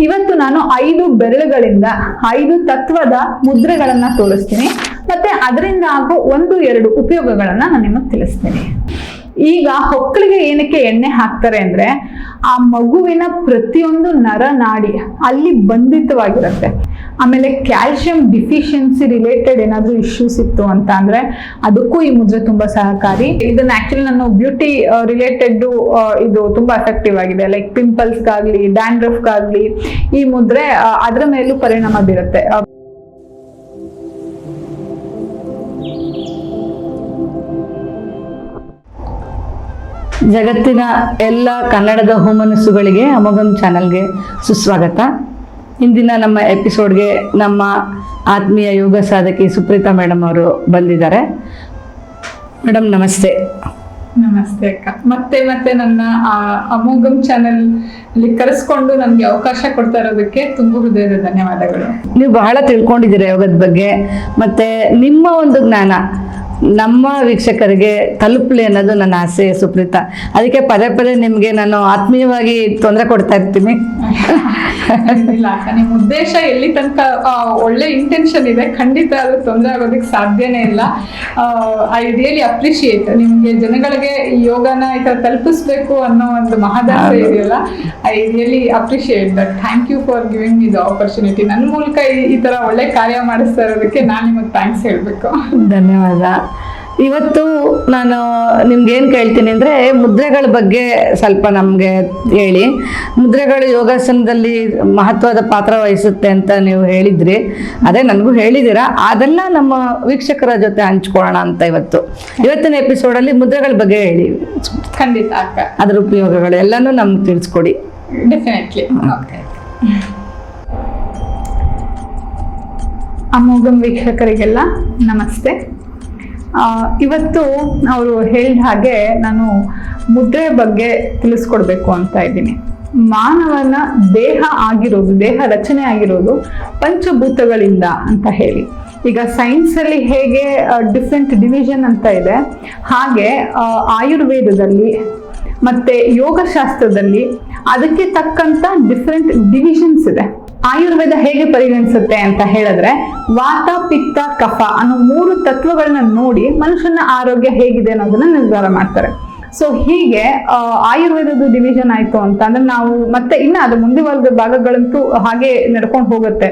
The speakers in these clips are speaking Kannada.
ಇವತ್ತು ನಾನು ಐದು ಬೆರಳುಗಳಿಂದ, ಐದು ತತ್ವದ ಮುದ್ರೆಗಳನ್ನ ತೋರಿಸ್ತೀನಿ. ಮತ್ತೆ ಅದರಿಂದ ಆಗೋ ಒಂದು, ಎರಡು ಉಪಯೋಗಗಳನ್ನ ನಾನು ನಿಮಗೆ ತಿಳಿಸ್ತೀನಿ. ಈಗ ಹೊಕ್ಕಳಿಗೆ ಏನಕ್ಕೆ ಎಣ್ಣೆ ಹಾಕ್ತಾರೆ ಅಂದ್ರೆ ಆ ಮಗುವಿನ ಪ್ರತಿಯೊಂದು ನರನಾಡಿ ಅಲ್ಲಿ ಬಂಧಿತವಾಗಿರುತ್ತೆ. ಆಮೇಲೆ ಕ್ಯಾಲ್ಸಿಯಂ ಡಿಫಿಷಿಯನ್ಸಿ ರಿಲೇಟೆಡ್ ಏನಾದ್ರೂ ಇಶ್ಯೂಸ್ ಇತ್ತು ಅಂತ ಅಂದ್ರೆ ಅದಕ್ಕೂ ಈ ಮುದ್ರೆ ತುಂಬಾ ಸಹಕಾರಿ. ಇದನ್ನ ಆಕ್ಚುಲಿ ನಾನು ಬ್ಯೂಟಿ ರಿಲೇಟೆಡ್ ಇದು ತುಂಬಾ ಎಫೆಕ್ಟಿವ್ ಆಗಿದೆ. ಲೈಕ್ ಪಿಂಪಲ್ಸ್ಗಾಗ್ಲಿ ಡ್ಯಾಂಡ್ರಫ್ಗಾಗ್ಲಿ ಈ ಮುದ್ರೆ ಅದ್ರ ಮೇಲೂ ಪರಿಣಾಮ ಬೀರುತ್ತೆ. ಜಗತ್ತಿನ ಎಲ್ಲ ಕನ್ನಡದ ಹುಮನಸ್ಸುಗಳಿಗೆ ಅಮೋಘಂ ಚಾನಲ್ಗೆ ಸುಸ್ವಾಗತ. ಇಂದಿನ ನಮ್ಮ ಎಪಿಸೋಡ್ಗೆ ನಮ್ಮ ಆತ್ಮೀಯ ಯೋಗ ಸಾಧಕಿ ಸುಪ್ರೀತಾ ಮೇಡಮ್ ಅವರು ಬಂದಿದ್ದಾರೆ. ಮೇಡಮ್ ನಮಸ್ತೆ. ನಮಸ್ತೆ ಅಕ್ಕ. ಮತ್ತೆ ಮತ್ತೆ ನನ್ನ ಆ, ಅಮೋಘಂ ಚಾನೆಲ್ ಅಲ್ಲಿ ಕರೆಸ್ಕೊಂಡು ನನಗೆ ಅವಕಾಶ ಕೊಡ್ತಾ ಇರೋದಕ್ಕೆ ತುಂಬ ಹೃದಯದ ಧನ್ಯವಾದಗಳು. ನೀವು ಬಹಳ ತಿಳ್ಕೊಂಡಿದ್ದೀರಾ ಯೋಗದ ಬಗ್ಗೆ ಮತ್ತೆ ನಿಮ್ಮ ಒಂದು ಜ್ಞಾನ ನಮ್ಮ ವೀಕ್ಷಕರಿಗೆ ತಲುಪಲಿ ಅನ್ನೋದು ನನ್ನ ಆಸೆ ಸುಪ್ರೀತಾ. ಅದಕ್ಕೆ ಪದೇ ಪದೇ ನಿಮಗೆ ನಾನು ಆತ್ಮೀಯವಾಗಿ ತೊಂದರೆ ಕೊಡ್ತಾ ಇರ್ತೀನಿ. ನಿಮ್ಮ ಉದ್ದೇಶ ಎಲ್ಲಿ ತನಕ ಒಳ್ಳೆ ಇಂಟೆನ್ಷನ್ ಇದೆ ಖಂಡಿತ ಅದು ತೊಂದರೆ ಆಗೋದಕ್ಕೆ ಸಾಧ್ಯನೇ ಇಲ್ಲ. ಐ ರಿಯಲಿ ಅಪ್ರಿಶಿಯೇಟ್ ನಿಮ್ಗೆ ಜನಗಳಿಗೆ ಈ ಯೋಗನ ಈ ಥರ ತಲುಪಿಸ್ಬೇಕು ಅನ್ನೋ ಒಂದು ಮಹದಾಸೆ ಇದೆಯಲ್ಲ I really appreciate that thank you for giving me the opportunity ನನ್ನ ಮೂಲಕ ಈ- ಥರ ತರ ಒಳ್ಳೆ ಕಾರ್ಯ ಮಾಡಿಸ್ತಾ ಇರೋದಕ್ಕೆ ನಾನು ನಿಮಗೆ ಥ್ಯಾಂಕ್ಸ್ ಹೇಳಬೇಕು. ಧನ್ಯವಾದ. ಇವತ್ತು ನಾನು ನಿಮ್ಗೇನು ಏನು ಕೇಳ್ತೀನಿ ಅಂದರೆ ಮುದ್ರೆಗಳ ಬಗ್ಗೆ ಸ್ವಲ್ಪ ನಮಗೆ ಹೇಳಿ. ಮುದ್ರೆಗಳು ಯೋಗಾಸನದಲ್ಲಿ ಮಹತ್ವದ ಪಾತ್ರ ವಹಿಸುತ್ತೆ ಅಂತ ನೀವು ಹೇಳಿದ್ರಿ. ಅದೇ ನನಗೂ ಹೇಳಿದ್ದೀರಾ ಅದೆಲ್ಲ ನಮ್ಮ ವೀಕ್ಷಕರ ಜೊತೆ ಹಂಚ್ಕೊಳ್ಳೋಣ ಅಂತ ಇವತ್ತು. ಇವತ್ತಿನ ಎಪಿಸೋಡಲ್ಲಿ ಮುದ್ರೆಗಳ ಬಗ್ಗೆ ಹೇಳಿ. ಖಂಡಿತ ಅದರ ಉಪಯೋಗಗಳು ಎಲ್ಲನೂ ನಮ್ಗೆ ತಿಳಿಸ್ಕೊಡಿ. ಡೆಫಿನೆಟ್ಲಿ ಓಕೆ ಅಮೋಘಂ ವೀಕ್ಷಕರಿಗೆಲ್ಲ ನಮಸ್ತೆ. ಇವತ್ತು ಅವರು ಹೇಳಿದ ಹಾಗೆ ನಾನು ಮುದ್ರೆ ಬಗ್ಗೆ ತಿಳಿಸ್ಕೊಡ್ಬೇಕು ಅಂತ ಇದ್ದೀನಿ. ಮಾನವನ ದೇಹ ಆಗಿರೋದು, ದೇಹ ರಚನೆ ಆಗಿರೋದು ಪಂಚಭೂತಗಳಿಂದ ಅಂತ ಹೇಳಿ. ಈಗ ಸೈನ್ಸಲ್ಲಿ ಹೇಗೆ ಡಿಫ್ರೆಂಟ್ ಡಿವಿಷನ್ ಅಂತ ಇದೆ. ಹಾಗೆ ಆಯುರ್ವೇದದಲ್ಲಿ ಮತ್ತೆ ಯೋಗಶಾಸ್ತ್ರದಲ್ಲಿ ಅದಕ್ಕೆ ತಕ್ಕಂತ ಡಿಫ್ರೆಂಟ್ ಡಿವಿಷನ್ಸ್ ಇದೆ. ಆಯುರ್ವೇದ ಹೇಗೆ ಪರಿಗಣಿಸುತ್ತೆ ಅಂತ ಹೇಳಿದ್ರೆ ವಾತ, ಪಿತ್ತ, ಕಫ ಅನ್ನೋ ಮೂರು ತತ್ವಗಳನ್ನ ನೋಡಿ ಮನುಷ್ಯನ ಆರೋಗ್ಯ ಹೇಗಿದೆ ಅನ್ನೋದನ್ನ ನಿರ್ಧಾರ ಮಾಡ್ತಾರೆ. ಸೊ ಹೀಗೆ ಆಯುರ್ವೇದದ ಡಿವಿಷನ್ ಆಯ್ತು ಅಂತ ಅಂದ್ರೆ ನಾವು ಮತ್ತೆ ಇನ್ನ ಅದು ಮುಂದುವರೆದ ಭಾಗಗಳಂತೂ ಹಾಗೆ ನಡ್ಕೊಂಡು ಹೋಗುತ್ತೆ.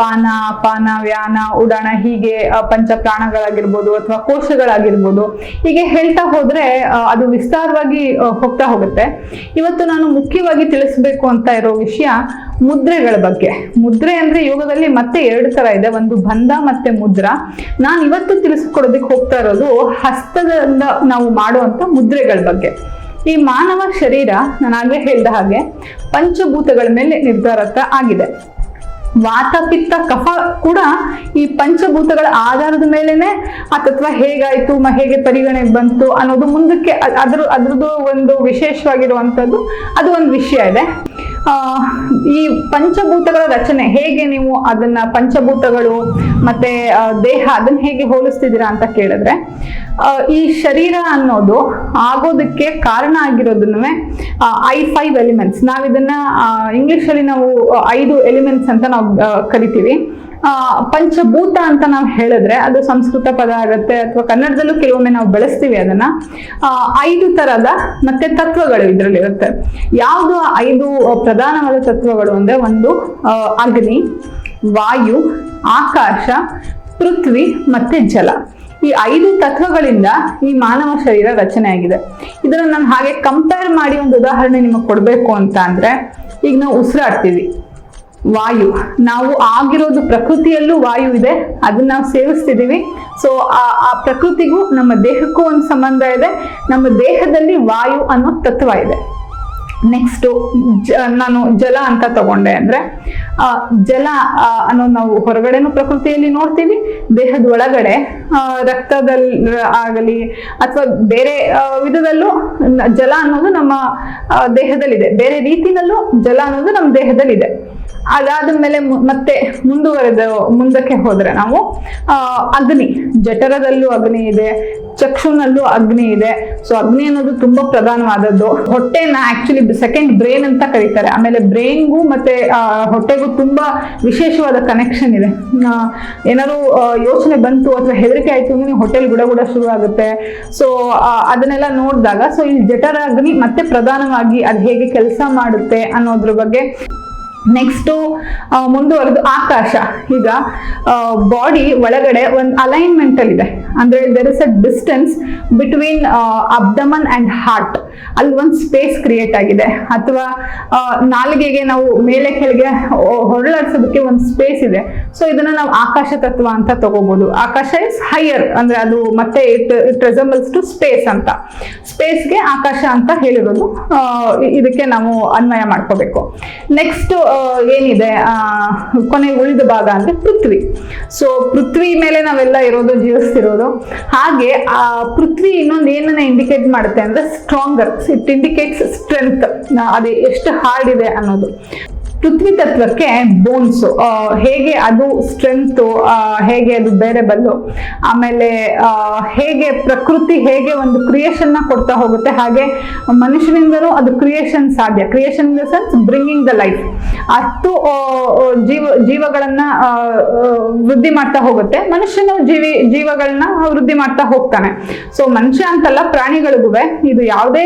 ಪಾನ ಪಾನ, ವ್ಯಾನ, ಉಡಾಣ ಹೀಗೆ ಪಂಚ ಪ್ರಾಣಗಳಾಗಿರ್ಬೋದು ಅಥವಾ ಕೋಶಗಳಾಗಿರ್ಬೋದು. ಹೀಗೆ ಹೇಳ್ತಾ ಹೋದ್ರೆ ಅದು ವಿಸ್ತಾರವಾಗಿ ಹೋಗ್ತಾ ಹೋಗುತ್ತೆ. ಇವತ್ತು ನಾನು ಮುಖ್ಯವಾಗಿ ತಿಳಿಸ್ಬೇಕು ಅಂತ ಇರೋ ವಿಷಯ ಮುದ್ರೆಗಳ ಬಗ್ಗೆ. ಮುದ್ರೆ ಅಂದ್ರೆ ಯೋಗದಲ್ಲಿ ಮತ್ತೆ ಎರಡು ತರ ಇದೆ. ಒಂದು ಬಂಧ ಮತ್ತೆ ಮುದ್ರಾ. ನಾನು ಇವತ್ತು ತಿಳಿಸ್ಕೊಡೋದಕ್ಕೆ ಹೋಗ್ತಾ ಇರೋದು ಹಸ್ತದಿಂದ ನಾವು ಮಾಡುವಂತ ಮುದ್ರೆಗಳ ಬಗ್ಗೆ. ಈ ಮಾನವ ಶರೀರ, ನಾನು ಆಗ್ಲೇ ಹೇಳ್ದ ಹಾಗೆ ಪಂಚಭೂತಗಳ ಮೇಲೆ ನಿರ್ಧಾರತ ಆಗಿದೆ. ವಾತ, ಪಿತ್ತ, ಕಫ ಕೂಡ ಈ ಪಂಚಭೂತಗಳ ಆಧಾರದ ಮೇಲೆನೆ ಆ ತತ್ವ ಹೇಗಾಯ್ತು ಹೇಗೆ ಪರಿಗಣೆಗೆ ಬಂತು ಅನ್ನೋದು ಮುಂದಕ್ಕೆ ಅದ್ರ ಅದ್ರದ್ದು ಒಂದು ವಿಶೇಷವಾಗಿರುವಂಥದ್ದು ಅದು ಒಂದು ವಿಷಯ ಇದೆ. ಈ ಪಂಚಭೂತಗಳ ರಚನೆ, ಹೇಗೆ ನೀವು ಅದನ್ನ ಪಂಚಭೂತಗಳು ಮತ್ತೆ ದೇಹ ಅದನ್ನ ಹೇಗೆ ಹೋಲಿಸ್ತಿದ್ದೀರಾ ಅಂತ ಕೇಳಿದ್ರೆ ಈ ಶರೀರ ಅನ್ನೋದು ಆಗೋದಕ್ಕೆ ಕಾರಣ ಆಗಿರೋದನ್ನೇ ಐ ಫೈವ್ ಎಲಿಮೆಂಟ್ಸ್ ನಾವಿದನ್ನ ಇಂಗ್ಲಿಷ್ ಅಲ್ಲಿ ನಾವು ಐದು ಎಲಿಮೆಂಟ್ಸ್ ಅಂತ ನಾವು ಕರಿತೀವಿ. ಪಂಚಭೂತ ಅಂತ ನಾವು ಹೇಳಿದ್ರೆ ಅದು ಸಂಸ್ಕೃತ ಪದ ಆಗುತ್ತೆ ಅಥವಾ ಕನ್ನಡದಲ್ಲೂ ಕೆಲವೊಮ್ಮೆ ನಾವು ಬೆಳೆಸ್ತೀವಿ ಅದನ್ನ. ಐದು ತರದ ಮತ್ತೆ ತತ್ವಗಳು ಇದರಲ್ಲಿರುತ್ತೆ ಯಾವುದು ಐದು ಪ್ರಧಾನವಾದ ತತ್ವಗಳು ಅಂದ್ರೆ ಒಂದು ಅಗ್ನಿ, ವಾಯು, ಆಕಾಶ, ಪೃಥ್ವಿ ಮತ್ತೆ ಜಲ. ಈ ಐದು ತತ್ವಗಳಿಂದ ಈ ಮಾನವ ಶರೀರ ರಚನೆ ಆಗಿದೆ. ಇದನ್ನ ನಾನು ಹಾಗೆ ಕಂಪೇರ್ ಮಾಡಿ ಒಂದು ಉದಾಹರಣೆ ನಿಮಗೆ ಕೊಡಬೇಕು ಅಂತ ಅಂದ್ರೆ, ಈಗ ನಾವು ಉಸಿರಾಡ್ತೀವಿ. ವಾಯು, ನಾವು ಆಗಿರೋದು ಪ್ರಕೃತಿಯಲ್ಲೂ ವಾಯು ಇದೆ, ಅದನ್ನ ನಾವು ಸೇವಿಸ್ತಿದೀವಿ ಸೊ ಆ ಪ್ರಕೃತಿಗೂ ನಮ್ಮ ದೇಹಕ್ಕೂ ಒಂದು ಸಂಬಂಧ ಇದೆ, ನಮ್ಮ ದೇಹದಲ್ಲಿ ವಾಯು ಅನ್ನೋ ತತ್ವ ಇದೆ. ನೆಕ್ಸ್ಟ್ ನಾನು ಜಲ ಅಂತ ತಗೊಂಡೆ ಅಂದ್ರೆ ಜಲ ಅನ್ನೋದು ನಾವು ಹೊರಗಡೆನೂ ಪ್ರಕೃತಿಯಲ್ಲಿ ನೋಡ್ತೀವಿ, ದೇಹದ ಒಳಗಡೆ ರಕ್ತದಲ್ಲಿ ಆಗಲಿ, ಅಥವಾ ಬೇರೆ ವಿಧದಲ್ಲೂ ಜಲ ಅನ್ನೋದು ನಮ್ಮ ದೇಹದಲ್ಲಿದೆ. ಬೇರೆ ರೀತಿನಲ್ಲೂ ಜಲ ಅನ್ನೋದು ನಮ್ಮ ದೇಹದಲ್ಲಿದೆ. ಅದಾದ ಮೇಲೆ ಮತ್ತೆ ಮುಂದುವರೆದ, ಮುಂದಕ್ಕೆ ಹೋದ್ರೆ ನಾವು ಅಗ್ನಿ. ಜಠರದಲ್ಲೂ ಅಗ್ನಿ ಇದೆ, ಚಕ್ಷುನಲ್ಲೂ ಅಗ್ನಿ ಇದೆ. ಸೊ ಅಗ್ನಿ ಅನ್ನೋದು ತುಂಬಾ ಪ್ರಧಾನವಾದದ್ದು. ಹೊಟ್ಟೆನ ಆಕ್ಚುಲಿ ಸೆಕೆಂಡ್ ಬ್ರೈನ್ ಅಂತ ಕರೀತಾರೆ. ಆಮೇಲೆ ಬ್ರೈನ್ಗೂ ಮತ್ತೆ ಹೊಟ್ಟೆಗೂ ತುಂಬಾ ವಿಶೇಷವಾದ ಕನೆಕ್ಷನ್ ಇದೆ. ಏನಾದ್ರು ಯೋಚನೆ ಬಂತು ಅಥವಾ ಹೆದರಿಕೆ ಆಯ್ತು ಅಂದ್ರೆ ಹೊಟ್ಟೆಲ್ ಗುಡ ಗುಡ ಶುರು ಆಗುತ್ತೆ ಸೊ ಅದನ್ನೆಲ್ಲ ನೋಡಿದಾಗ ಸೊ ಈ ಜಠರ ಅಗ್ನಿ ಮತ್ತೆ ಪ್ರಧಾನವಾಗಿ ಅದು ಹೇಗೆ ಕೆಲಸ ಮಾಡುತ್ತೆ ಅನ್ನೋದ್ರ ಬಗ್ಗೆ ನೆಕ್ಸ್ಟು ಮುಂದುವರೆದು ಆಕಾಶ. ಈಗ ಬಾಡಿ ಒಳಗಡೆ ಒಂದು ಅಲೈನ್ಮೆಂಟ್ ಅಲ್ಲಿ ಇದೆ. ಅಂದ್ರೆ there is a distance between abdomen and heart ಅಲ್ಲಿ ಒಂದು ಸ್ಪೇಸ್ ಕ್ರಿಯೇಟ್ ಆಗಿದೆ. ಅಥವಾ ನಾಲಿಗೆಗೆ ನಾವು ಮೇಲೆ ಕೆಳಗೆ ಹೊರಳಾಡ್ಸೋದಕ್ಕೆ ಒಂದು ಸ್ಪೇಸ್ ಇದೆ. ಸೊ ಇದನ್ನ ನಾವು ಆಕಾಶ ತತ್ವ ಅಂತ ತಗೋಬಹುದು ಆಕಾಶ ಇಸ್ ಹೈಯರ್ ಅಂದ್ರೆ ಅದು ಮತ್ತೆ it it resembles to space ಅಂತ. ಸ್ಪೇಸ್ಗೆ ಆಕಾಶ ಅಂತ ಹೇಳಿರೋದು. ಇದಕ್ಕೆ ನಾವು ಅನ್ವಯ ಮಾಡ್ಕೋಬೇಕು. ನೆಕ್ಸ್ಟ್ ಏನಿದೆ ಆ, ಕೊನೆ ಉಳಿದ ಭಾಗ ಅಂದ್ರೆ ಪೃಥ್ವಿ. ಸೊ ಪೃಥ್ವಿ ಮೇಲೆ ನಾವೆಲ್ಲ ಇರೋದು ಜೀವಿಸ್ತಿರೋದು. ಹಾಗೆ ಆ ಪೃಥ್ವಿ ಇನ್ನೊಂದು ಏನನ್ನ ಇಂಡಿಕೇಟ್ ಮಾಡುತ್ತೆ ಅಂದ್ರೆ ಸ್ಟ್ರಾಂಗರ್ ಇಟ್ ಇಂಡಿಕೇಟ್ಸ್ ಸ್ಟ್ರೆಂತ್ ಅದು ಎಷ್ಟು ಹಾರ್ಡ್ ಇದೆ ಅನ್ನೋದು. ಪೃಥ್ವಿ ತತ್ವಕ್ಕೆ ಬೋನ್ಸ್ ಹೇಗೆ ಅದು ಸ್ಟ್ರೆಂತ್ ಹೇಗೆ ಅದು ಬೇರೆ ಬಲ್ಲು, ಆಮೇಲೆ ಹೇಗೆ ಪ್ರಕೃತಿ ಹೇಗೆ ಒಂದು ಕ್ರಿಯೇಷನ್ ಕೊಡ್ತಾ ಹೋಗುತ್ತೆ, ಹಾಗೆ ಮನುಷ್ಯನಿಂದನೂ ಅದು ಕ್ರಿಯೇಷನ್ ಸಾಧ್ಯ. Creation the sense bringing the life ಹತ್ತು ಜೀವ, ಜೀವಗಳನ್ನ ವೃದ್ಧಿ ಮಾಡ್ತಾ ಹೋಗುತ್ತೆ. ಮನುಷ್ಯನು ಜೀವಿ, ಜೀವಗಳನ್ನ ವೃದ್ಧಿ ಮಾಡ್ತಾ ಹೋಗ್ತಾನೆ. ಸೊ ಮನುಷ್ಯ ಅಂತಲ್ಲ ಪ್ರಾಣಿಗಳಿಗೂ ಇದು ಯಾವುದೇ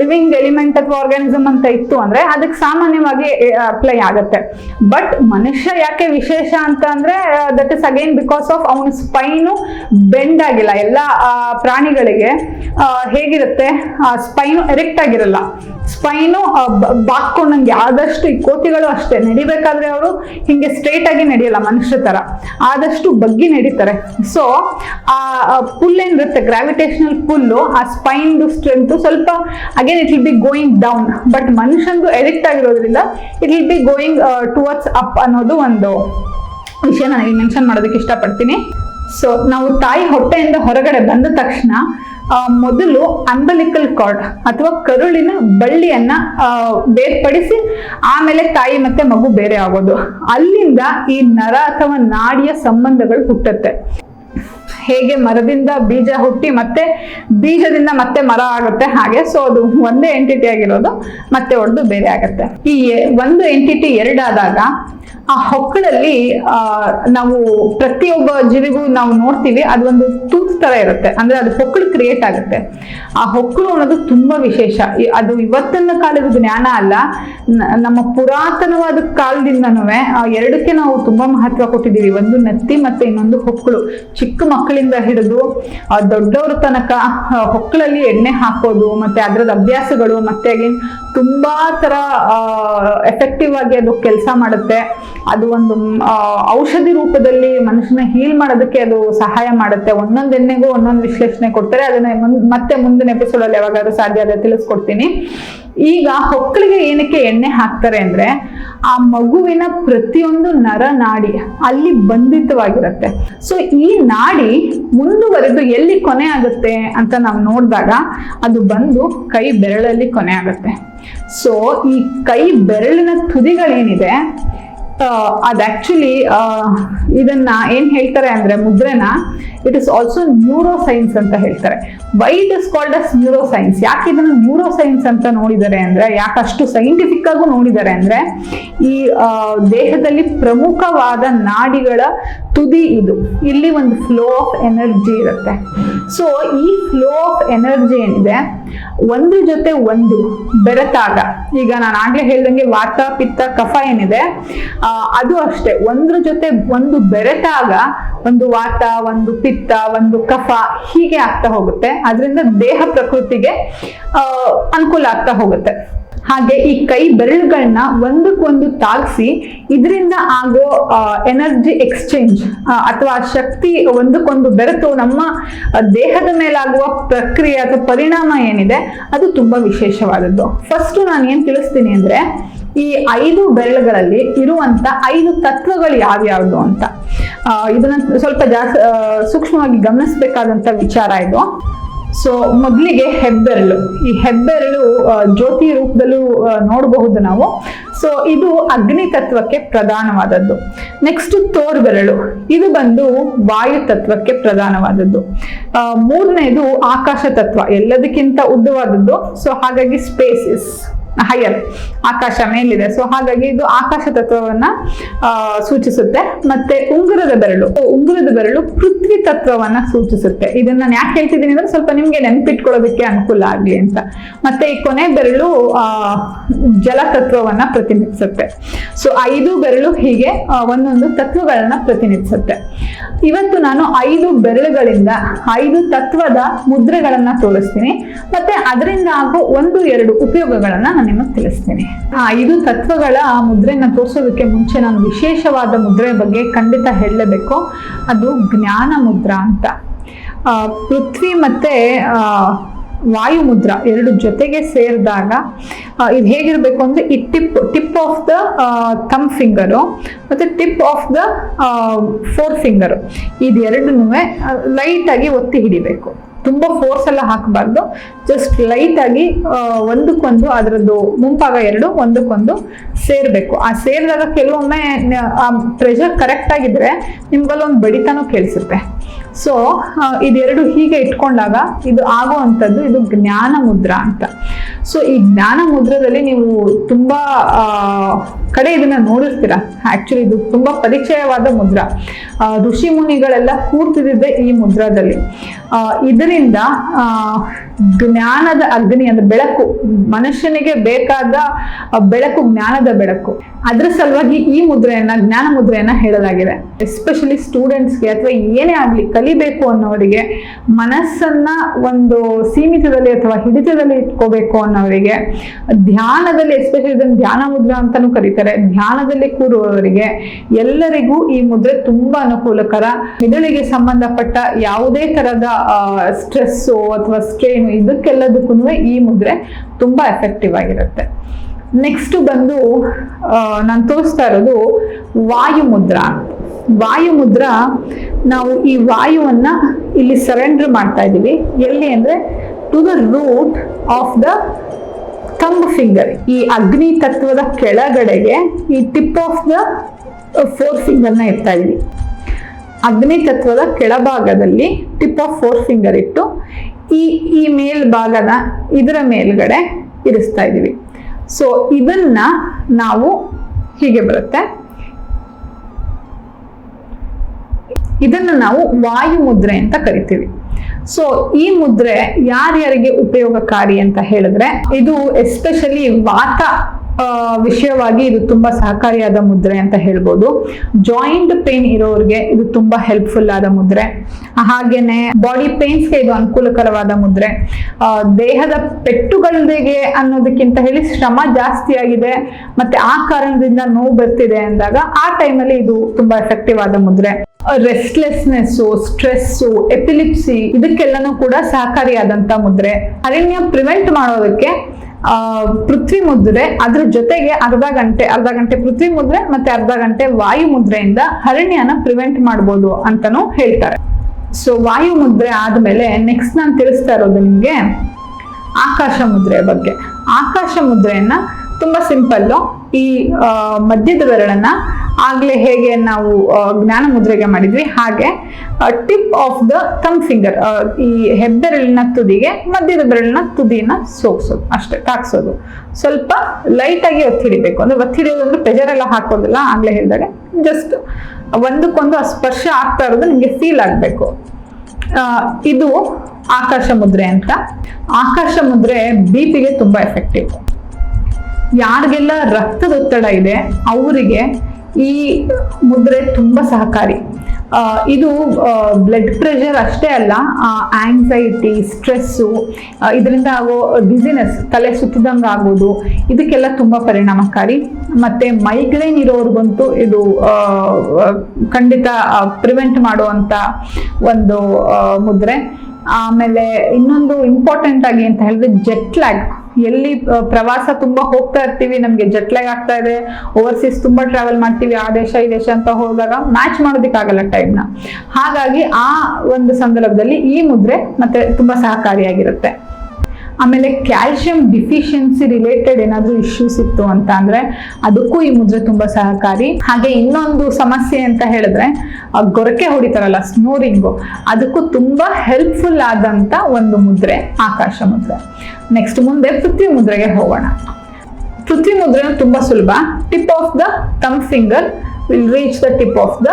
ಲಿವಿಂಗ್ ಎಲಿಮೆಂಟ್ ಅಥವಾ ಆರ್ಗಾನಿಸಮ್ ಅಂತ ಇತ್ತು ಅಂದ್ರೆ, ಅದಕ್ಕೆ ಸಾಮಾನ್ಯವಾಗಿ ಅಪ್ಲೈ ಆಗುತ್ತೆ. ಬಟ್ ಮನುಷ್ಯ ಯಾಕೆ ವಿಶೇಷ ಅಂತ ಅಂದ್ರೆ that is again because of ಅವನ ಸ್ಪೈನು ಬೆಂಡ್ ಆಗಿಲ್ಲ. ಎಲ್ಲ ಪ್ರಾಣಿಗಳಿಗೆ ಹೇಗಿರುತ್ತೆ ಸ್ಪೈನು ಎರೆಕ್ಟ್ ಆಗಿರಲ್ಲ. ಸ್ಪೈನು ಬಾಕ್ಕೊಂಡಂಗೆ ಆದಷ್ಟು ಈ ಕೋತಿಗಳು ಅಷ್ಟೇ ನಡಿಬೇಕಾದ್ರೆ ಅವರು ಹಿಂಗೆ ಸ್ಟ್ರೇಟ್ ಆಗಿ ನಡೆಯಲ್ಲ ಮನುಷ್ಯ ತರ ಆದಷ್ಟು ಬಗ್ಗಿ ನಡೀತಾರೆ. ಸೊ ಆ ಪುಲ್ ಏನಿರುತ್ತೆ ಗ್ರಾವಿಟೇಷನಲ್ ಪುಲ್ಲು, ಆ ಸ್ಪೈನ್ದು ಸ್ಟ್ರೆಂತ್ ಸ್ವಲ್ಪ again it will be going down but ಮನುಷ್ಯಂದು addict ಆಗಿರೋದ್ರಿಂದ it will be going towards up ಅನ್ನೋದು ಒಂದು ವಿಷಯ ನಾನು ಮೆನ್ಷನ್ ಮಾಡೋದಕ್ಕೆ ಇಷ್ಟಪಡ್ತೀನಿ. ಸೊ ನಾವು ತಾಯಿ ಹೊಟ್ಟೆಯಿಂದ ಹೊರಗಡೆ ಬಂದ ತಕ್ಷಣ ಮೊದಲು ಅಂಬಲಿಕಲ್ ಕಾರ್ಡ್ ಅಥವಾ ಕರುಳಿನ ಬಳ್ಳಿಯನ್ನ ಬೇರ್ಪಡಿಸಿ ಆಮೇಲೆ ತಾಯಿ ಮತ್ತೆ ಮಗು ಬೇರೆ ಆಗೋದು. ಅಲ್ಲಿಂದ ಈ ನರ ಅಥವಾ ನಾಡಿಯ ಸಂಬಂಧಗಳು ಹುಟ್ಟುತ್ತೆ. ಹೇಗೆ ಮರದಿಂದ ಬೀಜ ಹುಟ್ಟಿ ಮತ್ತೆ ಬೀಜದಿಂದ ಮತ್ತೆ ಮರ ಆಗುತ್ತೆ, ಹಾಗೆ. ಸೊ ಅದು ಒಂದೇ ಎಂಟಿಟಿ ಆಗಿರೋದು, ಮತ್ತೆ ಒಡೆದು ಬೇರೆ ಆಗುತ್ತೆ. ಈ ಒಂದು ಎಂಟಿಟಿ ಎರಡಾದಾಗ ಆ ಹೊಕ್ಕಳಲ್ಲಿ ನಾವು ಪ್ರತಿಯೊಬ್ಬ ಜೀವಿಗೂ ನಾವು ನೋಡ್ತೀವಿ ಅದೊಂದು ತೂತ್ ತರ ಇರುತ್ತೆ. ಅಂದ್ರೆ ಅದು ಹೊಕ್ಕಳು ಕ್ರಿಯೇಟ್ ಆಗುತ್ತೆ. ಆ ಹೊಕ್ಕಳು ಅನ್ನೋದು ತುಂಬಾ ವಿಶೇಷ. ಅದು ಇವತ್ತಿನ ಕಾಲದ ಜ್ಞಾನ ಅಲ್ಲ. ನಮ್ಮ ಪುರಾತನವಾದ ಕಾಲದಿಂದನೂ ಎರಡಕ್ಕೆ ನಾವು ತುಂಬಾ ಮಹತ್ವ ಕೊಟ್ಟಿದ್ದೀವಿ. ಒಂದು ನತ್ತಿ ಮತ್ತೆ ಇನ್ನೊಂದು ಹೊಕ್ಕಳು. ಚಿಕ್ಕ ಮಕ್ಕಳಿಂದ ಹಿಡಿದು ದೊಡ್ಡವ್ರ ತನಕ ಹೊಕ್ಕಳಲ್ಲಿ ಎಣ್ಣೆ ಹಾಕೋದು, ಮತ್ತೆ ಅದ್ರದ್ದು ಅಭ್ಯಾಸಗಳು, ಮತ್ತೆ ತುಂಬಾ ತರ ಎಫೆಕ್ಟಿವ್ ಆಗಿ ಅದು ಕೆಲಸ ಮಾಡುತ್ತೆ. ಅದು ಒಂದು ಔಷಧಿ ರೂಪದಲ್ಲಿ ಮನುಷ್ಯನ ಹೀಲ್ ಮಾಡೋದಕ್ಕೆ ಅದು ಸಹಾಯ ಮಾಡುತ್ತೆ. ಒಂದೊಂದು ಎಣ್ಣೆಗೂ ಒಂದೊಂದು ವಿಶ್ಲೇಷಣೆ ಕೊಡ್ತಾರೆ. ಅದನ್ನ ಮತ್ತೆ ಮುಂದಿನ ಎಪಿಸೋಡ್ ಅಲ್ಲಿ ಯಾವಾಗಾದ್ರೂ ಸಾಧ್ಯ ಆದ್ರೆ ತಿಳಿಸ್ಕೊಡ್ತೀನಿ. ಈಗ ಹೊಕ್ಕಳಿಗೆ ಏನಕ್ಕೆ ಎಣ್ಣೆ ಹಾಕ್ತಾರೆ ಅಂದ್ರೆ, ಆ ಮಗುವಿನ ಪ್ರತಿಯೊಂದು ನರ ನಾಡಿ ಅಲ್ಲಿ ಬಂಧಿತವಾಗಿರುತ್ತೆ. ಸೊ ಈ ನಾಡಿ ಮುಂದುವರೆದು ಎಲ್ಲಿ ಕೊನೆ ಆಗುತ್ತೆ ಅಂತ ನಾವು ನೋಡಿದಾಗ ಅದು ಬಂದು ಕೈ ಬೆರಳಲ್ಲಿ ಕೊನೆ ಆಗುತ್ತೆ. ಸೊ ಈ ಕೈ ಬೆರಳಿನ ತುದಿಗಳೇನಿದೆ ಅದು ಆಕ್ಚುಲಿ ಇದನ್ನ ಏನ್ ಹೇಳ್ತಾರೆ ಅಂದ್ರೆ ಮುದ್ರೆನ it is also neuro science ಅಂತ ಹೇಳ್ತಾರೆ. Why it is called as neuro science ಯಾಕೆ ಇದನ್ನ ನ್ಯೂರೋ ಸೈನ್ಸ್ ಅಂತ ನೋಡಿದ್ದಾರೆ ಅಂದ್ರೆ ಯಾಕೆ ಅಷ್ಟು ಸೈಂಟಿಫಿಕ್ ಆಗೂ ನೋಡಿದ್ದಾರೆ ಅಂದ್ರೆ, ಈ ದೇಹದಲ್ಲಿ ಪ್ರಮುಖವಾದ ನಾಡಿಗಳ ತುದಿ ಇದು. ಇಲ್ಲಿ ಒಂದು ಫ್ಲೋ ಆಫ್ ಎನರ್ಜಿ ಇರುತ್ತೆ. ಸೊ ಈ ಫ್ಲೋ ಆಫ್ ಎನರ್ಜಿ ಏನಿದೆ ಒಂದು ಜೊತೆ ಒಂದು ಬೆರೆತಾಗ, ಈಗ ನಾನು ಆಗ್ಲೇ ಹೇಳ್ದಂಗೆ ವಾತ ಪಿತ್ತ, ಕಫ ಏನಿದೆ ಅದು ಅಷ್ಟೇ. ಒಂದ್ರ ಜೊತೆ ಒಂದು ಬೆರೆತಾಗ ಒಂದು ವಾತ, ಒಂದು ಪಿತ್ತ, ಒಂದು ಕಫ ಹೀಗೆ ಆಗ್ತಾ ಹೋಗುತ್ತೆ. ಅದರಿಂದ ದೇಹ ಪ್ರಕೃತಿಗೆ ಅನುಕೂಲ ಆಗ್ತಾ ಹೋಗುತ್ತೆ. ಹಾಗೆ ಈ ಕೈ ಬೆರಳುಗಳನ್ನ ಒಂದಕ್ಕೊಂದು ತಾಗಿಸಿ ಇದರಿಂದ ಆಗೋ ಎನರ್ಜಿ ಎಕ್ಸ್ಚೇಂಜ್ ಅಥವಾ ಶಕ್ತಿ ಒಂದಕ್ಕೊಂದು ಬೆರೆತು ನಮ್ಮ ದೇಹದ ಮೇಲಾಗುವ ಪ್ರಕ್ರಿಯೆ ಅಥವಾ ಪರಿಣಾಮ ಏನಿದೆ, ಅದು ತುಂಬಾ ವಿಶೇಷವಾದದ್ದು. ಫಸ್ಟ್ ನಾನು ಏನ್ ತಿಳಿಸ್ತೀನಿ ಅಂದ್ರೆ ಈ ಐದು ಬೆರಳುಗಳಲ್ಲಿ ಇರುವಂತ ಐದು ತತ್ವಗಳು ಯಾವ್ಯಾವ್ದು ಅಂತ? ಇದನ್ನ ಸ್ವಲ್ಪ ಜಾಸ್ತಿ ಸೂಕ್ಷ್ಮವಾಗಿ ಗಮನಿಸಬೇಕಾದಂತ ವಿಚಾರ ಇದು. ಸೊ ಮೊದಲಿಗೆ ಹೆಬ್ಬೆರಳು. ಈ ಹೆಬ್ಬೆರಳು ಜ್ಯೋತಿ ರೂಪದಲ್ಲೂ ನೋಡಬಹುದು ನಾವು. ಸೊ ಇದು ಅಗ್ನಿ ತತ್ವಕ್ಕೆ ಪ್ರಧಾನವಾದದ್ದು. ನೆಕ್ಸ್ಟ್ ತೋರ್ ಬೆರಳು ಇದು ಬಂದು ವಾಯು ತತ್ವಕ್ಕೆ ಪ್ರಧಾನವಾದದ್ದು. ಮೂರನೇದು ಆಕಾಶ ತತ್ವ. ಎಲ್ಲದಕ್ಕಿಂತ ಉದ್ದವಾದದ್ದು. ಸೊ ಹಾಗಾಗಿ ಸ್ಪೇಸ್ ಇಸ್ ಹೈಯರ್ ಆಕಾಶ ಮೇಲಿದೆ. ಸೊ ಹಾಗಾಗಿ ಇದು ಆಕಾಶ ತತ್ವವನ್ನ ಸೂಚಿಸುತ್ತೆ. ಮತ್ತೆ ಉಂಗುರದ ಬೆರಳು. ಉಂಗುರದ ಬೆರಳು ಪೃಥ್ವಿ ತತ್ವವನ್ನ ಸೂಚಿಸುತ್ತೆ. ಇದನ್ನ ನಾನು ಯಾಕೆ ಹೇಳ್ತಿದ್ದೀನಿ ಅಂದ್ರೆ ಸ್ವಲ್ಪ ನಿಮ್ಗೆ ನೆನಪಿಟ್ಕೊಳ್ಳೋದಕ್ಕೆ ಅನುಕೂಲ ಆಗ್ಲಿ ಅಂತ. ಮತ್ತೆ ಈ ಕೊನೆ ಬೆರಳು ಜಲ ತತ್ವವನ್ನ ಪ್ರತಿನಿಧಿಸುತ್ತೆ. ಸೊ ಐದು ಬೆರಳು ಹೀಗೆ ಒಂದೊಂದು ತತ್ವಗಳನ್ನ ಪ್ರತಿನಿಧಿಸುತ್ತೆ. ಇವತ್ತು ನಾನು ಐದು ಬೆರಳುಗಳಿಂದ ಐದು ತತ್ವದ ಮುದ್ರೆಗಳನ್ನ ತೋರಿಸ್ತೀನಿ. ಮತ್ತೆ ಅದರಿಂದ ಆಗೋ ಒಂದು ಎರಡು ಉಪಯೋಗಗಳನ್ನ ನಾನು ನಿಮಗೆ ತಿಳಿಸ್ತೀನಿ. ಆ ಐದು ತತ್ವಗಳ ಮುದ್ರೆನ ತೋರಿಸೋದಕ್ಕೆ ಮುಂಚೆ ನಾನು ವಿಶೇಷವಾದ ಮುದ್ರೆ ಬಗ್ಗೆ ಖಂಡಿತ ಹೇಳಲೇಬೇಕು. ಅದು ಜ್ಞಾನ ಮುದ್ರಾ ಅಂತ. ಪೃಥ್ವಿ ಮತ್ತೆ ವಾಯು ಮುದ್ರಾ ಎರಡು ಜೊತೆಗೆ ಸೇರಿದಾಗ ಇದು ಹೇಗಿರಬೇಕು ಅಂದ್ರೆ ಈ tip tip of the thumb finger ಮತ್ತೆ tip of the four finger. ಇದೆರಡನ್ನೂ light ಆಗಿ ಒತ್ತಿ ಹಿಡಿಬೇಕು. ತುಂಬಾ ಫೋರ್ಸ್ ಎಲ್ಲ ಹಾಕಬಾರ್ದು. ಜಸ್ಟ್ ಲೈಟ್ ಆಗಿ ಒಂದಕ್ಕೊಂದು ಅದರದ್ದು ಮುಂಪಾಗ ಎರಡು, ಒಂದಕ್ಕೊಂದು ಸೇರಬೇಕು. ಆ ಸೇರಿದಾಗ ಕೆಲವೊಮ್ಮೆ ಆ ಪ್ರೆಷರ್ ಕರೆಕ್ಟ್ ಆಗಿದ್ರೆ ನಿಮ್ಗಲ್ಲೊಂದು ಬಡಿತಾನೂ ಕೇಳಿಸುತ್ತೆ. ಸೊ ಇದೆರಡು ಹೀಗೆ ಇಟ್ಕೊಂಡಾಗ ಇದು ಆಗುವಂಥದ್ದು ಇದು ಜ್ಞಾನ ಮುದ್ರ ಅಂತ. ಸೊ ಈ ಜ್ಞಾನ ಮುದ್ರದಲ್ಲಿ ನೀವು ತುಂಬಾ ಕಡೆ ಇದನ್ನ ನೋಡಿರ್ತೀರ? ಆಕ್ಚುಲಿ ಇದು ತುಂಬಾ ಪರಿಚಯವಾದ ಮುದ್ರ. ಋಷಿ ಮುನಿಗಳೆಲ್ಲ ಕೂರ್ತಿದ್ದೆ ಈ ಮುದ್ರಾದಲ್ಲಿ. ಇದರಿಂದ ಜ್ಞಾನದ ಅಗ್ನಿ ಅಂದ್ರೆ ಬೆಳಕು, ಮನುಷ್ಯನಿಗೆ ಬೇಕಾದ ಬೆಳಕು, ಜ್ಞಾನದ ಬೆಳಕು. ಅದ್ರ ಸಲುವಾಗಿ ಈ ಮುದ್ರೆಯನ್ನ ಜ್ಞಾನ ಮುದ್ರೆಯನ್ನ ಹೇಳಲಾಗಿದೆ ಎಸ್ಪೆಷಲಿ ಸ್ಟೂಡೆಂಟ್ಸ್ಗೆ ಅಥವಾ ಏನೇ ಆಗ್ಲಿ ಕಲಿಬೇಕು ಅನ್ನೋರಿಗೆ, ಮನಸ್ಸನ್ನ ಒಂದು ಸೀಮಿತದಲ್ಲಿ ಅಥವಾ ಹಿಡಿತದಲ್ಲಿ ಇಟ್ಕೋಬೇಕು ಅನ್ನೋರಿಗೆ, ಧ್ಯಾನದಲ್ಲಿ ಎಸ್ಪೆಷಲಿ ಇದನ್ನು ಧ್ಯಾನ ಮುದ್ರಾ ಅಂತಾನೂ ಕರೀತಾರೆ, ಧ್ಯಾನದಲ್ಲಿ ಕೂರುವವರಿಗೆ ಎಲ್ಲರಿಗೂ ಈ ಮುದ್ರೆ ತುಂಬಾ ಅನುಕೂಲಕರ. ಮಿದುಳಿಗೆ ಸಂಬಂಧಪಟ್ಟ ಯಾವುದೇ ತರದ ಸ್ಟ್ರೆಸ್ಸು ಅಥವಾ ಸ್ಟ್ರೈನು ಇದಕ್ಕೆಲ್ಲದಕ್ಕೂ ಈ ಮುದ್ರೆ ತುಂಬಾ ಎಫೆಕ್ಟಿವ್ ಆಗಿರುತ್ತೆ. ನೆಕ್ಸ್ಟ್ ಬಂದು ನಾನು ತೋರಿಸ್ತಾ ಇರೋದು ವಾಯು ಮುದ್ರಾ ವಾಯು ಮುದ್ರಾ ನಾವು ಈ ವಾಯುವನ್ನ ಇಲ್ಲಿ ಸರೆಂಡರ್ ಮಾಡ್ತಾ ಇದ್ದೀವಿ. ಎಲ್ಲಿ ಅಂದ್ರೆ to the root of the thumb finger ಈ ಅಗ್ನಿ ತತ್ವದ ಕೆಳಗಡೆಗೆ ಈ ಟಿಪ್ ಆಫ್ ದ ಫೋರ್ ಫಿಂಗರ್ನ ಇರ್ತಾ ಇದ್ದೀವಿ. ಅಗ್ನಿ ತತ್ವದ ಕೆಳಭಾಗದಲ್ಲಿ ಟಿಪ್ ಆಫ್ ಫೋರ್ ಫಿಂಗರ್ ಇಟ್ಟು ಈ ಈ ಮೇಲ್ಭಾಗದ ಇದರ ಮೇಲ್ಗಡೆ ಇರಿಸ್ತಾ ಇದ್ದೀವಿ. ಸೊ ಇದನ್ನ ನಾವು ಹೀಗೆ ಬರುತ್ತೆ. ಇದನ್ನ ನಾವು ವಾಯು ಮುದ್ರೆ ಅಂತ ಕರಿತೀವಿ. ಸೊ ಈ ಮುದ್ರೆ ಯಾರ್ಯಾರಿಗೆ ಉಪಯೋಗಕಾರಿ ಅಂತ ಹೇಳಿದ್ರೆ, ಇದು ಎಸ್ಪೆಷಲಿ ವಾತ ವಿಷಯವಾಗಿ ಇದು ತುಂಬಾ ಸಹಕಾರಿಯಾದ ಮುದ್ರೆ ಅಂತ ಹೇಳ್ಬೋದು. ಜಾಯಿಂಟ್ ಪೇನ್ ಇರೋರಿಗೆ ಇದು ತುಂಬಾ ಹೆಲ್ಪ್ಫುಲ್ ಆದ ಮುದ್ರೆ. ಹಾಗೇನೆ ಬಾಡಿ ಪೇನ್ಸ್ಗೆ ಇದು ಅನುಕೂಲಕರವಾದ ಮುದ್ರೆ. ದೇಹದ ಪೆಟ್ಟುಗಳಿಗೆ ಅನ್ನೋದಕ್ಕಿಂತ ಹೇಳಿ ಶ್ರಮ ಜಾಸ್ತಿ ಆಗಿದೆ, ಮತ್ತೆ ಆ ಕಾರಣದಿಂದ ನೋವು ಬರ್ತಿದೆ ಅಂದಾಗ ಆ ಟೈಮಲ್ಲಿ ಇದು ತುಂಬಾ ಎಫೆಕ್ಟಿವ್ ಆದ ಮುದ್ರೆ. ರೆಸ್ಟ್ಲೆಸ್ನೆಸ್ಸು ಸ್ಟ್ರೆಸ್ಸು ಎಪಿಲಿಪ್ಸಿ ಇದಕ್ಕೆಲ್ಲನೂ ಕೂಡ ಸಹಕಾರಿಯಾದಂತ ಮುದ್ರೆ. ಅರಣ್ಯ ಪ್ರಿವೆಂಟ್ ಮಾಡೋದಕ್ಕೆ ಆ, ಪೃಥ್ವಿ ಮುದ್ರೆ ಅದ್ರ ಜೊತೆಗೆ ಅರ್ಧ ಗಂಟೆ ಅರ್ಧ ಗಂಟೆ ಪೃಥ್ವಿ ಮುದ್ರೆ ಮತ್ತೆ ಅರ್ಧ ಗಂಟೆ ವಾಯು ಮುದ್ರೆಯಿಂದ ಅರಣ್ಯನ ಪ್ರಿವೆಂಟ್ ಮಾಡ್ಬೋದು ಅಂತಾನೂ ಹೇಳ್ತಾರೆ. ಸೊ ವಾಯು ಮುದ್ರೆ ಆದ್ಮೇಲೆ ನೆಕ್ಸ್ಟ್ ನಾನು ತಿಳಿಸ್ತಾ ಇರೋದು ನಿಮ್ಗೆ ಆಕಾಶ ಮುದ್ರೆಯ ಬಗ್ಗೆ. ಆಕಾಶ ಮುದ್ರೆಯನ್ನ ತುಂಬಾ ಸಿಂಪಲ್ಲು ಈ ಮಧ್ಯದ ಬೆರಳನ್ನ ಆಗ್ಲೇ ಹೇಗೆ ನಾವು ಜ್ಞಾನ ಮುದ್ರೆಗೆ ಮಾಡಿದ್ವಿ. ಹಾಗೆ tip of the thumb finger ಈ ಹೆಬ್ಬೆರಳಿನ ತುದಿಗೆ ಮಧ್ಯದ ಬೆರಳಿನ ತುದಿನ ಸೋಕ್ಸೋದು. ಅಷ್ಟೇ, ತಾಕ್ಸೋದು. ಸ್ವಲ್ಪ ಲೈಟ್ ಆಗಿ ಒತ್ತಿ ಹಿಡಿಬೇಕು. ಅಂದ್ರೆ ಒತ್ತಿ ಹಿಡಿಯೋದು ಅಂದ್ರೆ ಪ್ರೆಷರ್ ಎಲ್ಲ ಹಾಕೋದಿಲ್ಲ. ಆಗ್ಲೇ ಹೇಳಿದಾಗ ಜಸ್ಟ್ ಒಂದಕ್ಕೊಂದು ಆ ಸ್ಪರ್ಶ ಆಗ್ತಾ ಇರೋದು ನಿಮಗೆ ಫೀಲ್ ಆಗಬೇಕು. ಇದು ಆಕಾಶ ಮುದ್ರೆ ಅಂತ. ಆಕಾಶ ಮುದ್ರೆ ಬಿ ಪಿಗೆ ತುಂಬಾ ಎಫೆಕ್ಟಿವ್ ಯಾರಿಗೆಲ್ಲ ರಕ್ತದೊತ್ತಡ ಇದೆ, ಅವರಿಗೆ ಈ ಮುದ್ರೆ ತುಂಬ ಸಹಕಾರಿ. ಇದು ಬ್ಲಡ್ ಪ್ರೆಷರ್ ಅಷ್ಟೇ ಅಲ್ಲ ಆಂಗ್ಸೈಟಿ ಸ್ಟ್ರೆಸ್ಸು ಇದರಿಂದ ಆಗೋ ಡಿಸಿನೆಸ್ ತಲೆ ಸುತ್ತಿದಂಗೆ ಆಗೋದು, ಇದಕ್ಕೆಲ್ಲ ತುಂಬ ಪರಿಣಾಮಕಾರಿ. ಮತ್ತು ಮೈಗ್ರೇನ್ ಇರೋರ್ಗಂತೂ ಇದು ಖಂಡಿತ ಪ್ರಿವೆಂಟ್ ಮಾಡುವಂಥ ಒಂದು ಮುದ್ರೆ. ಆಮೇಲೆ ಇನ್ನೊಂದು ಇಂಪಾರ್ಟೆಂಟ್ ಆಗಿ ಅಂತ ಹೇಳಿದ್ರೆ ಜೆಟ್ ಲ್ಯಾಗ್ ಎಲ್ಲಿ ಪ್ರವಾಸ ತುಂಬಾ ಹೋಗ್ತಾ ಇರ್ತೀವಿ, ನಮ್ಗೆ ಜಟ್ಲಾಗ್ ಆಗ್ತಾ ಇದೆ ಓವರ್ಸೀಸ್ ತುಂಬಾ ಟ್ರಾವೆಲ್ ಮಾಡ್ತೀವಿ, ಆ ದೇಶ, ಈ ದೇಶ ಅಂತ ಹೋದಾಗ ಮ್ಯಾಚ್ ಮಾಡೋದಕ್ಕಾಗಲ್ಲ ಟೈಮ್ನ ಹಾಗಾಗಿ ಆ ಒಂದು ಸಂದರ್ಭದಲ್ಲಿ ಈ ಮುದ್ರೆ ಮತ್ತೆ ತುಂಬಾ ಸಹಕಾರಿಯಾಗಿರುತ್ತೆ. ಆಮೇಲೆ ಕ್ಯಾಲ್ಸಿಯಂ ಡಿಫಿಷಿಯನ್ಸಿ ರಿಲೇಟೆಡ್ ಏನಾದರೂ ಇಶ್ಯೂಸ್ ಇತ್ತು ಅಂತ ಅಂದರೆ ಅದಕ್ಕೂ ಈ ಮುದ್ರೆ ತುಂಬಾ ಸಹಕಾರಿ. ಹಾಗೆ ಇನ್ನೊಂದು ಸಮಸ್ಯೆ ಅಂತ ಹೇಳಿದ್ರೆ ಗೊರಕೆ ಹೊಡಿತಾರಲ್ಲ ಸ್ನೋರಿಂಗು, ಅದಕ್ಕೂ ತುಂಬಾ ಹೆಲ್ಪ್ಫುಲ್ ಆದಂಥ ಒಂದು ಮುದ್ರೆ, ಆಕಾಶ ಮುದ್ರೆ. ನೆಕ್ಸ್ಟ್ ಮುಂದೆ ಪೃಥ್ವಿ ಮುದ್ರೆಗೆ ಹೋಗೋಣ. ಪೃಥ್ವಿ ಮುದ್ರೆ ತುಂಬಾ ಸುಲಭ. Tip of the thumb finger will reach the tip of the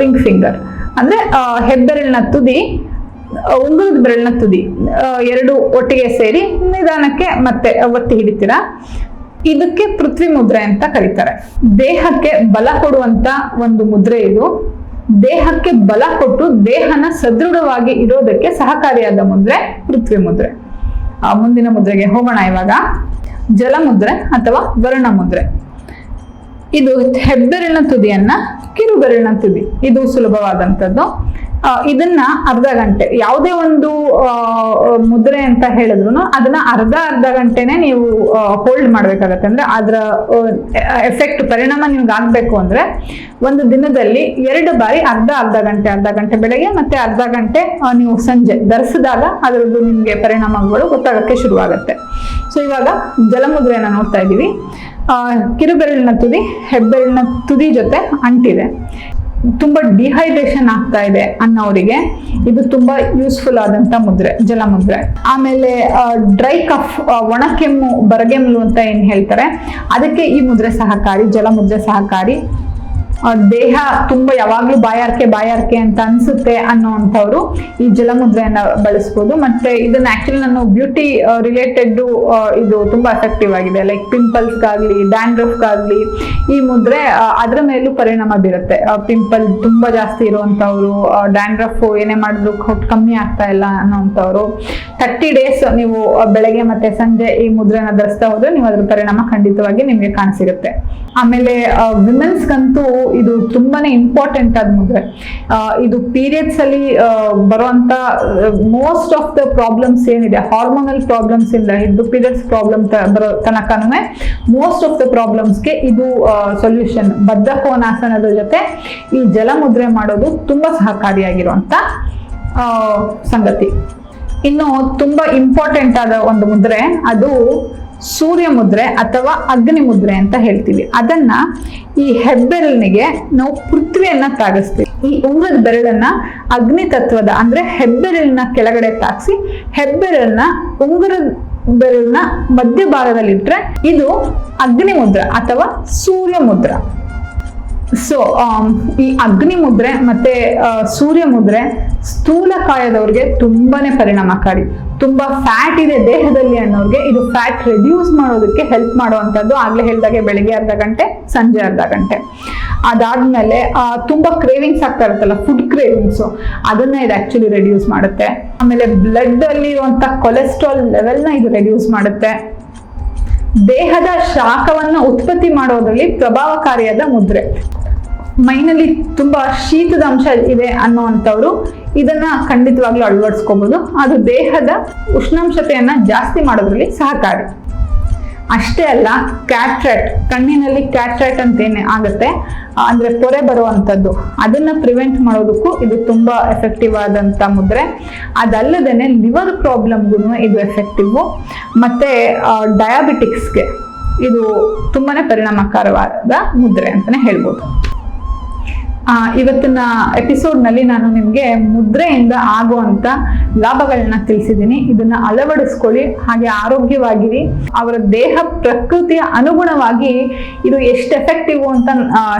ring finger ಅಂದ್ರೆ ಹೆಬ್ಬೆರಳಿನ ತುದಿ ಉಂಗುರದ ಬೆರಳಿನ ತುದಿ ಎರಡು ಒಟ್ಟಿಗೆ ಸೇರಿ ನಿಧಾನಕ್ಕೆ ಮತ್ತೆ ಒತ್ತಿ ಹಿಡಿತೀರಾ? ಇದಕ್ಕೆ ಪೃಥ್ವಿ ಮುದ್ರೆ ಅಂತ ಕರೀತಾರೆ. ದೇಹಕ್ಕೆ ಬಲ ಕೊಡುವಂತ ಒಂದು ಮುದ್ರೆ ಇದು. ದೇಹಕ್ಕೆ ಬಲ ಕೊಟ್ಟು ದೇಹನ ಸದೃಢವಾಗಿ ಇರೋದಕ್ಕೆ ಸಹಕಾರಿಯಾದ ಮುದ್ರೆ ಪೃಥ್ವಿ ಮುದ್ರೆ. ಆ, ಮುಂದಿನ ಮುದ್ರೆಗೆ ಹೋಗೋಣ ಇವಾಗ. ಜಲಮುದ್ರೆ ಅಥವಾ ವರ್ಣ ಮುದ್ರೆ. ಇದು ಹೆಬ್ಬೆರಳಿನ ತುದಿಯನ್ನ ಕಿರುಬೆರಳಿನ ತುದಿ. ಇದು ಸುಲಭವಾದಂಥದ್ದು. ಇದನ್ನ ಅರ್ಧ ಗಂಟೆ, ಯಾವುದೇ ಒಂದು ಮುದ್ರೆ ಅಂತ ಹೇಳಿದ್ರು ಅದನ್ನ ಅರ್ಧ ಅರ್ಧ ಗಂಟೆನೆ ನೀವು ಹೋಲ್ಡ್ ಮಾಡ್ಬೇಕಾಗತ್ತೆ. ಅಂದ್ರೆ ಅದರ ಎಫೆಕ್ಟ್ ಪರಿಣಾಮ ನಿಮ್ಗೆ ಆಗ್ಬೇಕು ಅಂದ್ರೆ ಒಂದು ದಿನದಲ್ಲಿ ಎರಡು ಬಾರಿ ಅರ್ಧ ಅರ್ಧ ಗಂಟೆ ಅರ್ಧ ಗಂಟೆ ಬೆಳಗ್ಗೆ ಮತ್ತೆ ಅರ್ಧ ಗಂಟೆ ನೀವು ಸಂಜೆ ಧರಿಸಿದಾಗ ಅದರದ್ದು ನಿಮ್ಗೆ ಪರಿಣಾಮಗಳು ಗೊತ್ತಾಗಕ್ಕೆ ಶುರುವಾಗುತ್ತೆ. ಸೊ ಇವಾಗ ಜಲಮುದ್ರೆಯನ್ನ ನೋಡ್ತಾ ಇದ್ದೀವಿ. ಕಿರುಬೆರಳಿನ ತುದಿ, ಹೆಬ್ಬೆರಳಿನ ತುದಿ ಜೊತೆ ಅಂಟಿದೆ. ತುಂಬಾ ಡಿಹೈಡ್ರೇಷನ್ ಆಗ್ತಾ ಇದೆ ಅನ್ನೋರಿಗೆ. ಇದು ತುಂಬಾ ಯೂಸ್ಫುಲ್ ಆದಂತ ಮುದ್ರೆ, ಜಲಮುದ್ರೆ. ಆಮೇಲೆ ಡ್ರೈ ಕಫ್ ಒಣ ಕೆಮ್ಮು, ಬರಗೆಮ್ಮಲು ಅಂತ ಏನ್ ಹೇಳ್ತಾರೆ, ಅದಕ್ಕೆ ಈ ಮುದ್ರೆ ಸಹಕಾರಿ, ಜಲಮುದ್ರೆ ಸಹಕಾರಿ. ದೇಹ ತುಂಬಾ ಯಾವಾಗ್ಲೂ ಬಾಯಾರಿಕೆ ಬಾಯಾರಿಕೆ ಅಂತ ಅನ್ಸುತ್ತೆ ಅನ್ನೋಂಥವ್ರು ಈ ಜಲಮುದ್ರೆಯನ್ನ ಬಳಸ್ಬೋದು. ಮತ್ತೆ ಇದನ್ನ ಆಕ್ಚುಲಿ ನಾನು ಬ್ಯೂಟಿ ರಿಲೇಟೆಡ್ ಇದು ತುಂಬಾ ಎಫೆಕ್ಟಿವ್ ಆಗಿದೆ. ಲೈಕ್ ಪಿಂಪಲ್ಸ್ಗಾಗ್ಲಿ ಡ್ಯಾಂಡ್ರಫ್ಗಾಗ್ಲಿ ಈ ಮುದ್ರೆ ಅದ್ರ ಮೇಲೂ ಪರಿಣಾಮ ಬೀರುತ್ತೆ. ಪಿಂಪಲ್ ತುಂಬಾ ಜಾಸ್ತಿ ಇರುವಂತವ್ರು ಡ್ಯಾಂಡ್ರಫ್ ಏನೇ ಮಾಡಿದ್ರು ಕಮ್ಮಿ ಆಗ್ತಾ ಇಲ್ಲ ಅನ್ನೋಂಥವ್ರು ತರ್ಟಿ ಡೇಸ್ ನೀವು ಬೆಳಗ್ಗೆ ಮತ್ತೆ ಸಂಜೆ ಈ ಮುದ್ರೆನ ಧರಿಸ್ತಾ ಹೋದ್ರೆ ನೀವು ಅದ್ರ ಪರಿಣಾಮ ಖಂಡಿತವಾಗಿ ನಿಮ್ಗೆ ಕಾಣಿಸಿರುತ್ತೆ. ಆಮೇಲೆ ವಿಮೆನ್ಸ್ಗಂತೂ ಇದು ತುಂಬಾನೇ ಇಂಪಾರ್ಟೆಂಟ್ ಆದ ಮುದ್ರೆ ಇದು ಪೀರಿಯಡ್ಸ್ ಅಲ್ಲಿ ಬರುವಂತ ಮೋಸ್ಟ್ ಆಫ್ ದ ಪ್ರಾಬ್ಲಮ್ಸ್ ಏನಿದೆ ಹಾರ್ಮೋನಲ್ ಪ್ರಾಬ್ಲಮ್ಸ್ ಇಂದ ಹಿಡಿದು ಪೀರಿಯಡ್ಸ್ ಪ್ರಾಬ್ಲಮ್ ಬರೋ ತನಕನೂ ಮೋಸ್ಟ್ ಆಫ್ ದ ಪ್ರಾಬ್ಲಮ್ಸ್ಗೆ ಇದು ಸೊಲ್ಯೂಷನ್ ಬದ್ಧ ಕೋನಾಸನದ ಜೊತೆ ಈ ಜಲಮುದ್ರೆ ಮಾಡೋದು ತುಂಬಾ ಸಹಕಾರಿಯಾಗಿರುವಂತ ಸಂಗತಿ. ಇನ್ನು ತುಂಬಾ ಇಂಪಾರ್ಟೆಂಟ್ ಆದ ಒಂದು ಮುದ್ರೆ, ಅದು ಸೂರ್ಯ ಮುದ್ರೆ ಅಥವಾ ಅಗ್ನಿ ಮುದ್ರೆ ಅಂತ ಹೇಳ್ತೀವಿ. ಅದನ್ನ ಈ ಹೆಬ್ಬೆರಳಿಗೆ ನಾವು ಪೃಥ್ವಿಯನ್ನ ತಾಗಿಸ್ತೀವಿ. ಈ ಉಂಗದ ಬೆರಳನ್ನ ಅಗ್ನಿ ತತ್ವದ ಅಂದ್ರೆ ಹೆಬ್ಬೆರಳಿನ ಕೆಳಗಡೆ ತಾಗಿಸಿ ಹೆಬ್ಬೆರಳನ್ನ ಉಂಗುರದ ಬೆರಳಿನ ಮಧ್ಯಭಾಗದಲ್ಲಿಟ್ರೆ ಇದು ಅಗ್ನಿ ಮುದ್ರ ಅಥವಾ ಸೂರ್ಯ ಮುದ್ರ. ಸೊ ಈ ಅಗ್ನಿ ಮುದ್ರೆ ಮತ್ತೆ ಸೂರ್ಯ ಮುದ್ರೆ ಸ್ಥೂಲಕಾಯದವ್ರಿಗೆ ತುಂಬಾನೇ ಪರಿಣಾಮಕಾರಿ. ತುಂಬಾ ಫ್ಯಾಟ್ ಇದೆ ದೇಹದಲ್ಲಿ ಅನ್ನೋರ್ಗೆ ಇದು ಫ್ಯಾಟ್ ರೆಡ್ಯೂಸ್ ಮಾಡೋದಕ್ಕೆ ಹೆಲ್ಪ್ ಮಾಡುವಂಥದ್ದು ಆಗ್ಲೇ ಹೇಳಿದಾಗೆ ಬೆಳಿಗ್ಗೆ ಅರ್ಧ ಗಂಟೆ, ಸಂಜೆ ಅರ್ಧ ಗಂಟೆ. ಅದಾದ್ಮೇಲೆ ತುಂಬಾ ಕ್ರೇವಿಂಗ್ಸ್ ಆಗ್ತಾ ಇರುತ್ತಲ್ಲ ಫುಡ್ ಕ್ರೇವಿಂಗ್ಸ್ ಅದನ್ನ ಇದು ಆಕ್ಚುಲಿ ರೆಡ್ಯೂಸ್ ಮಾಡುತ್ತೆ. ಆಮೇಲೆ ಬ್ಲಡ್ ಅಲ್ಲಿ ಇರುವಂತ ಕೊಲೆಸ್ಟ್ರಾಲ್ ಲೆವೆಲ್ನ ಇದು ರೆಡ್ಯೂಸ್ ಮಾಡುತ್ತೆ. ದೇಹದ ಶಾಖವನ್ನು ಉತ್ಪತ್ತಿ ಮಾಡೋದ್ರಲ್ಲಿ ಪ್ರಭಾವಕಾರಿಯಾದ ಮುದ್ರೆ. ಮೈನಲ್ಲಿ ತುಂಬಾ ಶೀತದ ಅಂಶ ಇದೆ ಅನ್ನುವಂಥವ್ರು ಇದನ್ನ ಖಂಡಿತವಾಗ್ಲೂ ಅಳವಡಿಸ್ಕೋಬಹುದು ಅದು ದೇಹದ ಉಷ್ಣಾಂಶತೆಯನ್ನ ಜಾಸ್ತಿ ಮಾಡೋದ್ರಲ್ಲಿ ಸಹಕಾರಿ. ಅಷ್ಟೇ ಅಲ್ಲ, ಕ್ಯಾಟ್ರಾಟ್, ಕಣ್ಣಿನಲ್ಲಿ ಕ್ಯಾಟ್ರಾಟ್ ಅಂತ ಏನೇ ಆಗುತ್ತೆ ಅಂದ್ರೆ ಪೊರೆ ಬರುವಂಥದ್ದು, ಅದನ್ನ ಪ್ರಿವೆಂಟ್ ಮಾಡೋದಕ್ಕೂ ಇದು ತುಂಬಾ ಎಫೆಕ್ಟಿವ್ ಆದಂತ ಮುದ್ರೆ. ಅದಲ್ಲದೇನೆ ಲಿವರ್ ಪ್ರಾಬ್ಲಮ್ಗೂ ಇದು ಎಫೆಕ್ಟಿವ್ ಮತ್ತೆ ಡಯಾಬಿಟಿಕ್ಸ್ಗೆ ಇದು ತುಂಬಾನೇ ಪರಿಣಾಮಕಾರವಾದ ಮುದ್ರೆ ಅಂತಾನೆ ಹೇಳ್ಬೋದು. ಇವತ್ತಿನ ಎಪಿಸೋಡ್ನಲ್ಲಿ ನಾನು ನಿಮಗೆ ಮುದ್ರೆಯಿಂದ ಆಗುವಂತ ಲಾಭಗಳನ್ನ ತಿಳಿಸಿದ್ದೀನಿ. ಇದನ್ನ ಅಳವಡಿಸ್ಕೊಳ್ಳಿ, ಹಾಗೆ ಆರೋಗ್ಯವಾಗಿರಿ. ಅವರ ದೇಹ ಪ್ರಕೃತಿಯ ಅನುಗುಣವಾಗಿ ಇದು ಎಷ್ಟು ಎಫೆಕ್ಟಿವ್ ಅಂತ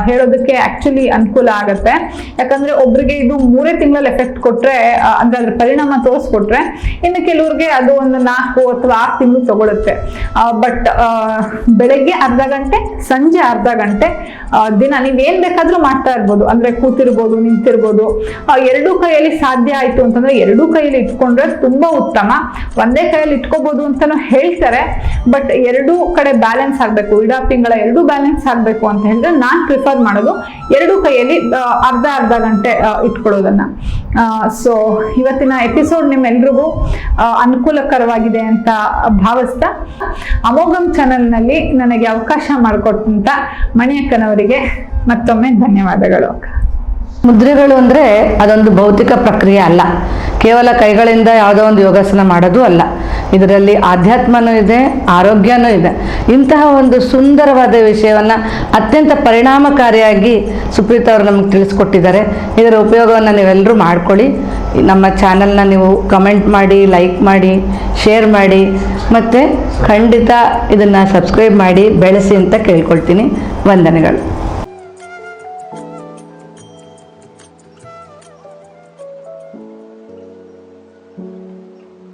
ಹೇಳೋದಕ್ಕೆ ಆಕ್ಚುಲಿ ಅನುಕೂಲ ಆಗುತ್ತೆ. ಯಾಕಂದ್ರೆ ಒಬ್ರಿಗೆ ಇದು ಮೂರೇ ತಿಂಗಳಲ್ಲಿ ಎಫೆಕ್ಟ್ ಕೊಟ್ರೆ ಅಂದ್ರೆ ಅದ್ರ ಪರಿಣಾಮ ತೋರಿಸ್ಕೊಟ್ರೆ, ಇನ್ನು ಕೆಲವ್ರಿಗೆ ಅದು ಒಂದು ನಾಲ್ಕು ಅಥವಾ ಆರು ತಿಂಗಳು ತಗೊಳುತ್ತೆ. ಬಟ್ ಬೆಳಗ್ಗೆ ಅರ್ಧ ಗಂಟೆ, ಸಂಜೆ ಅರ್ಧ ಗಂಟೆ ದಿನ ದಿನ ಏನ್ ಬೇಕಾದ್ರೂ ಮಾಡ್ತಾ ಇರ್ಬೋದು. ಅಂದ್ರೆ ಕೂತಿರ್ಬೋದು, ನಿಂತಿರ್ಬೋದು. ಎರಡೂ ಕೈಯಲ್ಲಿ ಸಾಧ್ಯ ಆಯ್ತು ಅಂತಂದ್ರೆ ಎರಡೂ ಕೈಯಲ್ಲಿ ಇಟ್ಕೊಂಡ್ರೆ ತುಂಬಾ ಉತ್ತಮ. ಒಂದೇ ಕೈಯಲ್ಲಿ ಇಟ್ಕೋಬಹುದು ಅಂತಾನು ಹೇಳ್ತಾರೆ ಬಟ್ ಎರಡೂ ಕಡೆ ಬ್ಯಾಲೆನ್ಸ್ ಆಗಬೇಕು. ಇಡಾ ತಿಂಗಳ ಎರಡೂ ಬ್ಯಾಲೆನ್ಸ್ ಆಗಬೇಕು ಅಂತ ಹೇಳಿದ್ರೆ ನಾನು ಪ್ರಿಫರ್ ಮಾಡೋದು ಎರಡೂ ಕೈಯಲ್ಲಿ ಅರ್ಧ ಅರ್ಧ ಗಂಟೆ ಇಟ್ಕೊಳ್ಳೋದನ್ನ. ಸೊ ಇವತ್ತಿನ ಎಪಿಸೋಡ್ ನಿಮ್ಮೆಲ್ರಿಗೂ ಅನುಕೂಲಕರವಾಗಿದೆ ಅಂತ ಭಾವಿಸ್ತಾ, ಅಮೋಘಂ ಚಾನೆಲ್ನಲ್ಲಿ ನನಗೆ ಅವಕಾಶ ಮಾಡಿಕೊಟ್ಟಂತ ಮಣಿಯಕ್ಕನವರಿಗೆ ಮತ್ತೊಮ್ಮೆ ಧನ್ಯವಾದಗಳು ಮುದ್ರೆಗಳು ಅಂದರೆ ಅದೊಂದು ಭೌತಿಕ ಪ್ರಕ್ರಿಯೆ ಅಲ್ಲ. ಕೇವಲ ಕೈಗಳಿಂದ ಯಾವುದೋ ಒಂದು ಯೋಗಾಸನ ಮಾಡೋದು ಅಲ್ಲ. ಇದರಲ್ಲಿ ಆಧ್ಯಾತ್ಮನೂ ಇದೆ, ಆರೋಗ್ಯನೂ ಇದೆ. ಇಂತಹ ಒಂದು ಸುಂದರವಾದ ವಿಷಯವನ್ನು ಅತ್ಯಂತ ಪರಿಣಾಮಕಾರಿಯಾಗಿ ಸುಪ್ರೀತ್ ಅವರು ನಮಗೆ ತಿಳಿಸ್ಕೊಟ್ಟಿದ್ದಾರೆ. ಇದರ ಉಪಯೋಗವನ್ನು ನೀವೆಲ್ಲರೂ ಮಾಡ್ಕೊಳ್ಳಿ. ನಮ್ಮ ಚಾನಲ್ನ ನೀವು ಕಮೆಂಟ್ ಮಾಡಿ, ಲೈಕ್ ಮಾಡಿ, ಶೇರ್ ಮಾಡಿ, ಮತ್ತು ಖಂಡಿತ ಇದನ್ನು ಸಬ್ಸ್ಕ್ರೈಬ್ ಮಾಡಿ, ಬೆಳೆಸಿ ಅಂತ ಕೇಳ್ಕೊಳ್ತೀನಿ. ವಂದನೆಗಳು.